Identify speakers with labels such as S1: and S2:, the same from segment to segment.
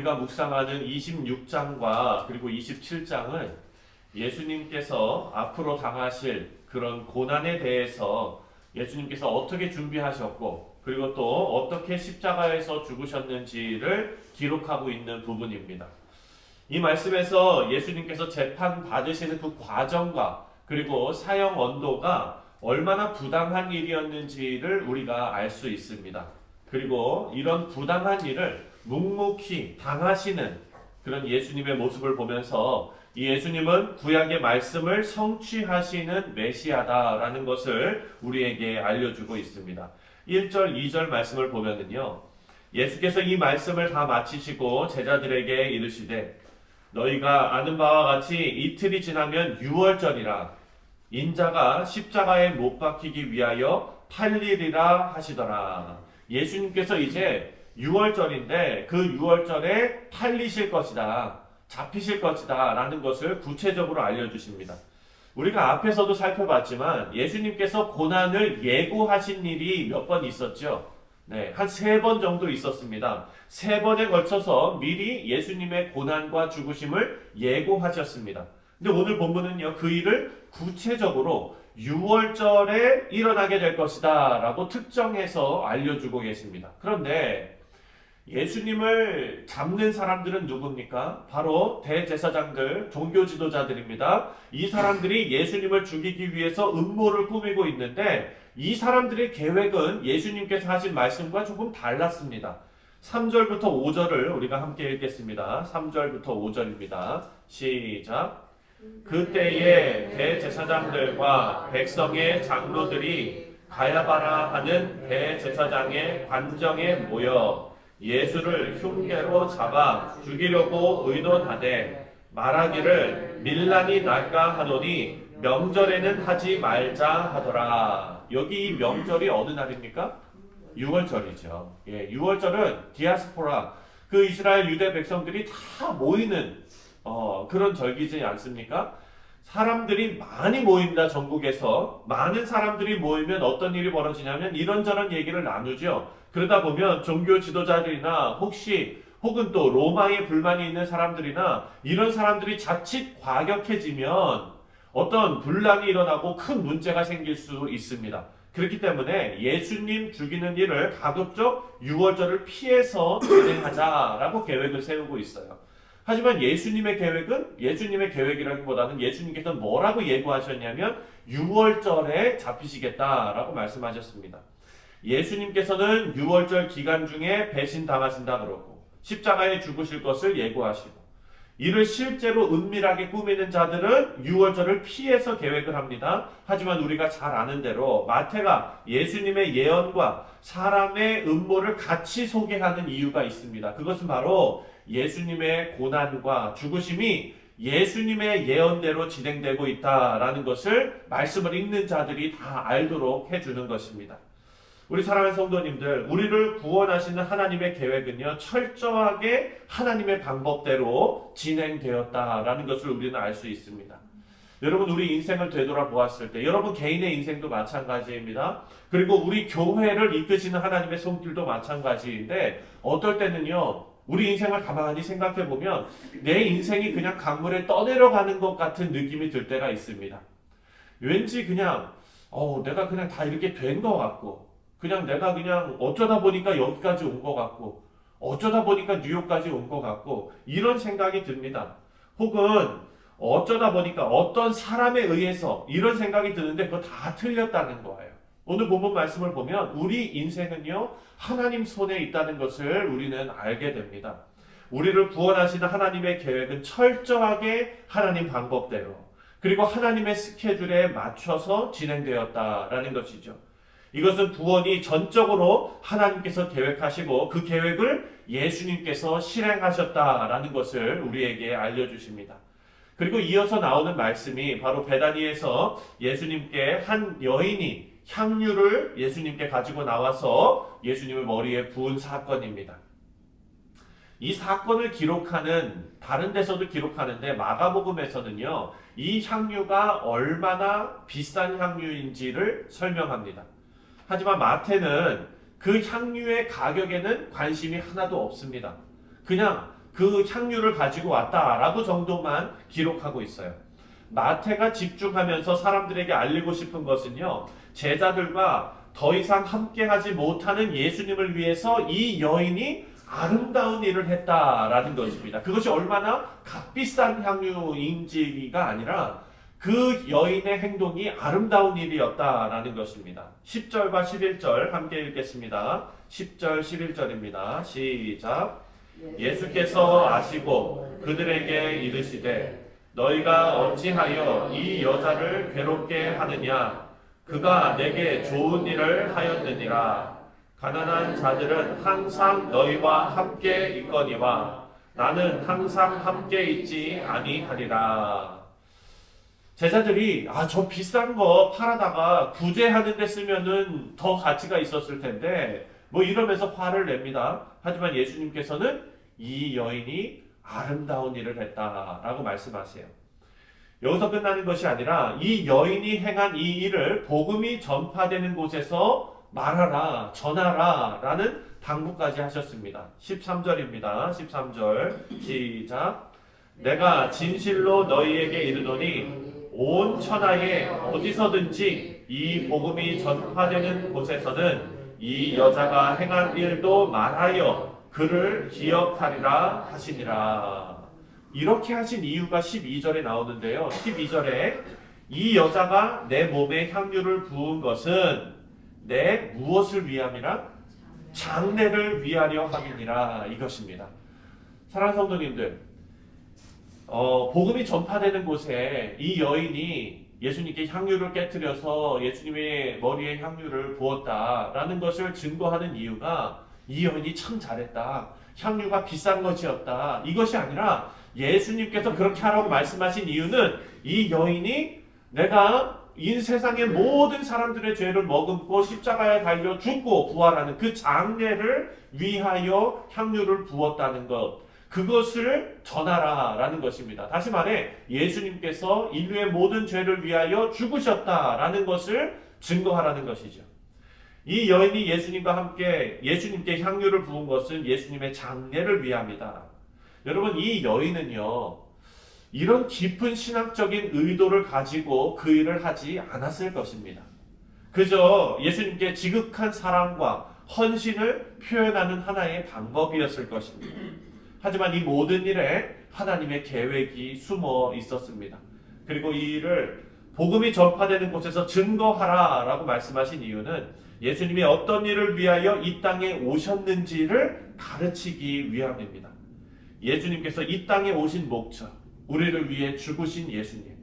S1: 우리가 묵상하는 26장과 그리고 27장은 예수님께서 앞으로 당하실 그런 고난에 대해서 예수님께서 어떻게 준비하셨고 그리고 또 어떻게 십자가에서 죽으셨는지를 기록하고 있는 부분입니다. 이 말씀에서 예수님께서 재판 받으시는 그 과정과 그리고 사형 언도가 얼마나 부당한 일이었는지를 우리가 알 수 있습니다. 그리고 이런 부당한 일을 묵묵히 당하시는 그런 예수님의 모습을 보면서 이 예수님은 구약의 말씀을 성취하시는 메시아다라는 것을 우리에게 알려주고 있습니다. 1절, 2절 말씀을 보면은요. 예수께서 이 말씀을 다 마치시고 제자들에게 이르시되 너희가 아는 바와 같이 이틀이 지나면 6월절이라 인자가 십자가에 못 박히기 위하여 팔리리라 하시더라. 예수님께서 이제 6월절인데 그 6월절에 팔리실 것이다. 잡히실 것이다. 라는 것을 구체적으로 알려주십니다. 우리가 앞에서도 살펴봤지만 예수님께서 고난을 예고하신 일이 몇 번 있었죠. 네, 한 세 번 정도 있었습니다. 세 번에 걸쳐서 미리 예수님의 고난과 죽으심을 예고하셨습니다. 근데 오늘 본문은요, 그 일을 구체적으로 6월절에 일어나게 될 것이다 라고 특정해서 알려주고 계십니다. 그런데 예수님을 잡는 사람들은 누굽니까? 바로 대제사장들, 종교 지도자들입니다. 이 사람들이 예수님을 죽이기 위해서 음모를 꾸미고 있는데 이 사람들의 계획은 예수님께서 하신 말씀과 조금 달랐습니다. 3절부터 5절을 우리가 함께 읽겠습니다. 3절부터 5절입니다. 시작. 그때에 대제사장들과 백성의 장로들이 가야바라 하는 대제사장의 관정에 모여 예수를 흉계로 잡아 죽이려고 의논하되 말하기를 밀란이 날까 하노니 명절에는 하지 말자 하더라. 여기 이 명절이 어느 날입니까? 6월절이죠. 예, 6월절은 디아스포라 그 이스라엘 유대 백성들이 다 모이는 어, 그런 절기지 않습니까? 사람들이 많이 모입니다. 전국에서 많은 사람들이 모이면 어떤 일이 벌어지냐면 이런저런 얘기를 나누죠. 그러다 보면 종교 지도자들이나 혹시 혹은 또 로마에 불만이 있는 사람들이나 이런 사람들이 자칫 과격해지면 어떤 분란이 일어나고 큰 문제가 생길 수 있습니다. 그렇기 때문에 예수님 죽이는 일을 가급적 6월절을 피해서 진행하자라고 계획을 세우고 있어요. 하지만 예수님의 계획은 예수님의 계획이라기보다는 예수님께서 뭐라고 예고하셨냐면 6월절에 잡히시겠다라고 말씀하셨습니다. 예수님께서는 6월절 기간 중에 배신 당하신다 그러고 십자가에 죽으실 것을 예고하시고 이를 실제로 은밀하게 꾸미는 자들은 6월절을 피해서 계획을 합니다. 하지만 우리가 잘 아는 대로 마태가 예수님의 예언과 사람의 음모를 같이 소개하는 이유가 있습니다. 그것은 바로 예수님의 고난과 죽으심이 예수님의 예언대로 진행되고 있다라는 것을 말씀을 읽는 자들이 다 알도록 해주는 것입니다. 우리 사랑하는 성도님들, 우리를 구원하시는 하나님의 계획은요, 철저하게 하나님의 방법대로 진행되었다라는 것을 우리는 알 수 있습니다. 여러분, 우리 인생을 되돌아보았을 때, 여러분 개인의 인생도 마찬가지입니다. 그리고 우리 교회를 이끄시는 하나님의 손길도 마찬가지인데, 어떨 때는요, 우리 인생을 가만히 생각해 보면, 내 인생이 그냥 강물에 떠내려가는 것 같은 느낌이 들 때가 있습니다. 왠지 그냥, 어, 내가 그냥 다 이렇게 된 것 같고, 그냥 내가 그냥 어쩌다 보니까 여기까지 온 것 같고 어쩌다 보니까 뉴욕까지 온 것 같고 이런 생각이 듭니다. 혹은 어쩌다 보니까 어떤 사람에 의해서 이런 생각이 드는데 그거 다 틀렸다는 거예요. 오늘 본문 말씀을 보면 우리 인생은요 하나님 손에 있다는 것을 우리는 알게 됩니다. 우리를 구원하시는 하나님의 계획은 철저하게 하나님 방법대로 그리고 하나님의 스케줄에 맞춰서 진행되었다라는 것이죠. 이것은 구원이 전적으로 하나님께서 계획하시고 그 계획을 예수님께서 실행하셨다라는 것을 우리에게 알려주십니다. 그리고 이어서 나오는 말씀이 바로 베다니에서 예수님께 한 여인이 향유를 예수님께 가지고 나와서 예수님의 머리에 부은 사건입니다. 이 사건을 기록하는 다른 데서도 기록하는데 마가복음에서는요. 이 향유가 얼마나 비싼 향유인지를 설명합니다. 하지만 마태는 그 향유의 가격에는 관심이 하나도 없습니다. 그냥 그 향유를 가지고 왔다라고 정도만 기록하고 있어요. 마태가 집중하면서 사람들에게 알리고 싶은 것은요, 제자들과 더 이상 함께하지 못하는 예수님을 위해서 이 여인이 아름다운 일을 했다라는 것입니다. 그것이 얼마나 값비싼 향유인지가 아니라 그 여인의 행동이 아름다운 일이었다라는 것입니다. 10절과 11절 함께 읽겠습니다. 10절, 11절입니다. 시작. 예수께서 아시고 그들에게 이르시되 너희가 어찌하여 이 여자를 괴롭게 하느냐 그가 내게 좋은 일을 하였느니라 가난한 자들은 항상 너희와 함께 있거니와 나는 항상 함께 있지 아니하리라 제자들이 아 저 비싼 거 팔아다가 구제하는 데 쓰면은 더 가치가 있었을 텐데 뭐 이러면서 화를 냅니다. 하지만 예수님께서는 이 여인이 아름다운 일을 했다라고 말씀하세요. 여기서 끝나는 것이 아니라 이 여인이 행한 이 일을 복음이 전파되는 곳에서 말하라, 전하라 라는 당부까지 하셨습니다. 13절입니다. 13절. 시작. 내가 진실로 너희에게 이르노니 온 천하에 어디서든지 이 복음이 전파되는 곳에서는 이 여자가 행한 일도 말하여 그를 기억하리라 하시니라. 이렇게 하신 이유가 12절에 나오는데요. 12절에 이 여자가 내 몸에 향유를 부은 것은 내 무엇을 위함이라? 장례를 위하려 함이니라 이것입니다. 사랑하는 성도님들, 어, 복음이 전파되는 곳에 이 여인이 예수님께 향유를 깨뜨려서 예수님의 머리에 향유를 부었다라는 것을 증거하는 이유가 이 여인이 참 잘했다. 향유가 비싼 것이었다. 이것이 아니라 예수님께서 그렇게 하라고 말씀하신 이유는 이 여인이 내가 이 세상의 모든 사람들의 죄를 머금고 십자가에 달려 죽고 부활하는 그 장례를 위하여 향유를 부었다는 것. 그것을 전하라라는 것입니다. 다시 말해 예수님께서 인류의 모든 죄를 위하여 죽으셨다라는 것을 증거하라는 것이죠. 이 여인이 예수님과 함께 예수님께 향유를 부은 것은 예수님의 장례를 위함이다. 여러분 이 여인은요 이런 깊은 신학적인 의도를 가지고 그 일을 하지 않았을 것입니다. 그저 예수님께 지극한 사랑과 헌신을 표현하는 하나의 방법이었을 것입니다. 하지만 이 모든 일에 하나님의 계획이 숨어 있었습니다. 그리고 이 일을 복음이 전파되는 곳에서 증거하라 라고 말씀하신 이유는 예수님이 어떤 일을 위하여 이 땅에 오셨는지를 가르치기 위함입니다. 예수님께서 이 땅에 오신 목적, 우리를 위해 죽으신 예수님.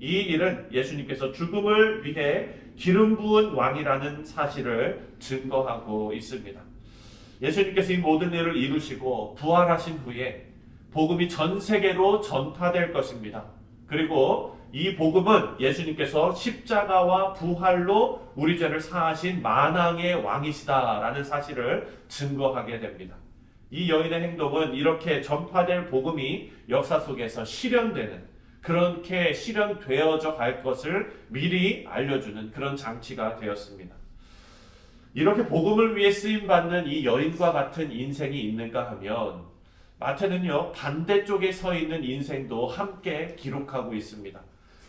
S1: 이 일은 예수님께서 죽음을 위해 기름 부은 왕이라는 사실을 증거하고 있습니다. 예수님께서 이 모든 일을 이루시고 부활하신 후에 복음이 전 세계로 전파될 것입니다. 그리고 이 복음은 예수님께서 십자가와 부활로 우리 죄를 사하신 만왕의 왕이시다라는 사실을 증거하게 됩니다. 이 여인의 행동은 이렇게 전파될 복음이 역사 속에서 실현되는 그렇게 실현되어져 갈 것을 미리 알려주는 그런 장치가 되었습니다. 이렇게 복음을 위해 쓰임 받는 이 여인과 같은 인생이 있는가 하면 마태는요 반대쪽에 서 있는 인생도 함께 기록하고 있습니다.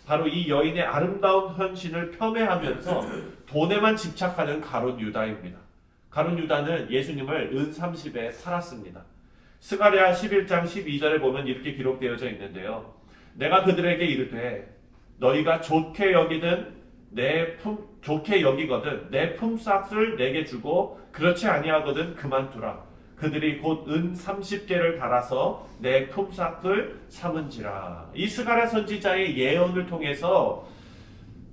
S1: 바로 이 여인의 아름다운 헌신을 폄훼하면서 돈에만 집착하는 가론 유다입니다. 가론 유다는 예수님을 은 30에 팔았습니다. 스가랴 11장 12절에 보면 이렇게 기록되어져 있는데요. 내가 그들에게 이르되 너희가 좋게 여기든 내 품, 좋게 여기거든 내 품삯을 내게 주고 그렇지 아니하거든 그만두라. 그들이 곧 은 30개를 달아서 내 품삯을 삼은지라. 이 스가랴 선지자의 예언을 통해서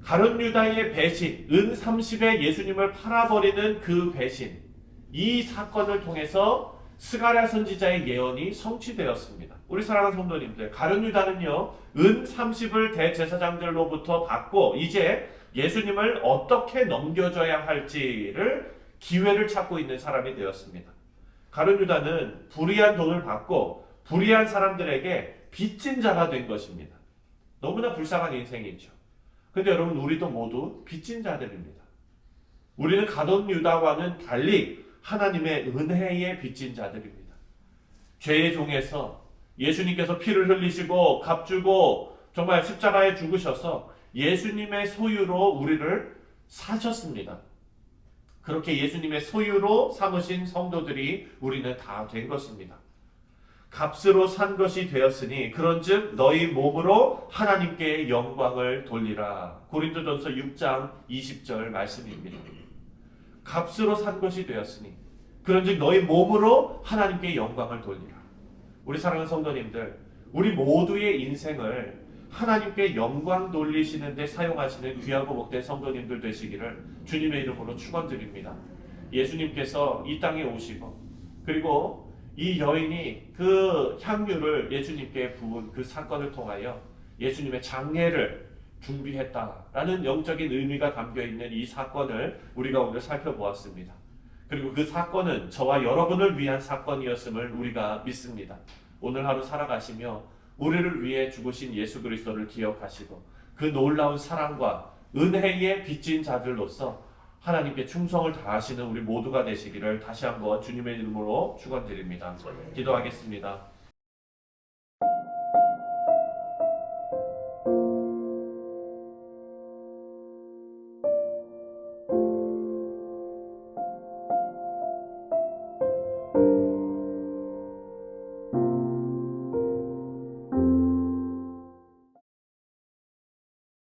S1: 가룟 유다의 배신, 은 30에 예수님을 팔아버리는 그 배신, 이 사건을 통해서 스가랴 선지자의 예언이 성취되었습니다. 우리 사랑하는 성도님들, 가룟 유다는요, 은 30을 대제사장들로부터 받고 이제 예수님을 어떻게 넘겨줘야 할지를 기회를 찾고 있는 사람이 되었습니다. 가룟 유다는 불의한 돈을 받고 불의한 사람들에게 빚진 자가 된 것입니다. 너무나 불쌍한 인생이죠. 근데 여러분 우리도 모두 빚진 자들입니다. 우리는 가돈 유다와는 달리 하나님의 은혜에 빚진 자들입니다. 죄의 종에서 예수님께서 피를 흘리시고 값주고 정말 십자가에 죽으셔서 예수님의 소유로 우리를 사셨습니다. 그렇게 예수님의 소유로 삼으신 성도들이 우리는 다 된 것입니다. 값으로 산 것이 되었으니 그런즉 너희 몸으로 하나님께 영광을 돌리라. 고린도전서 6장 20절 말씀입니다. 값으로 산 것이 되었으니 그런즉 너희 몸으로 하나님께 영광을 돌리라. 우리 사랑하는 성도님들, 우리 모두의 인생을 하나님께 영광 돌리시는데 사용하시는 귀하고 복된 성도님들 되시기를 주님의 이름으로 축원드립니다. 예수님께서 이 땅에 오시고 그리고 이 여인이 그 향유를 예수님께 부은 그 사건을 통하여 예수님의 장례를 준비했다라는 영적인 의미가 담겨 있는 이 사건을 우리가 오늘 살펴보았습니다. 그리고 그 사건은 저와 여러분을 위한 사건이었음을 우리가 믿습니다. 오늘 하루 살아가시며 우리를 위해 죽으신 예수 그리스도를 기억하시고 그 놀라운 사랑과 은혜에 빚진 자들로서 하나님께 충성을 다하시는 우리 모두가 되시기를 다시 한번 주님의 이름으로 축원드립니다. 기도하겠습니다.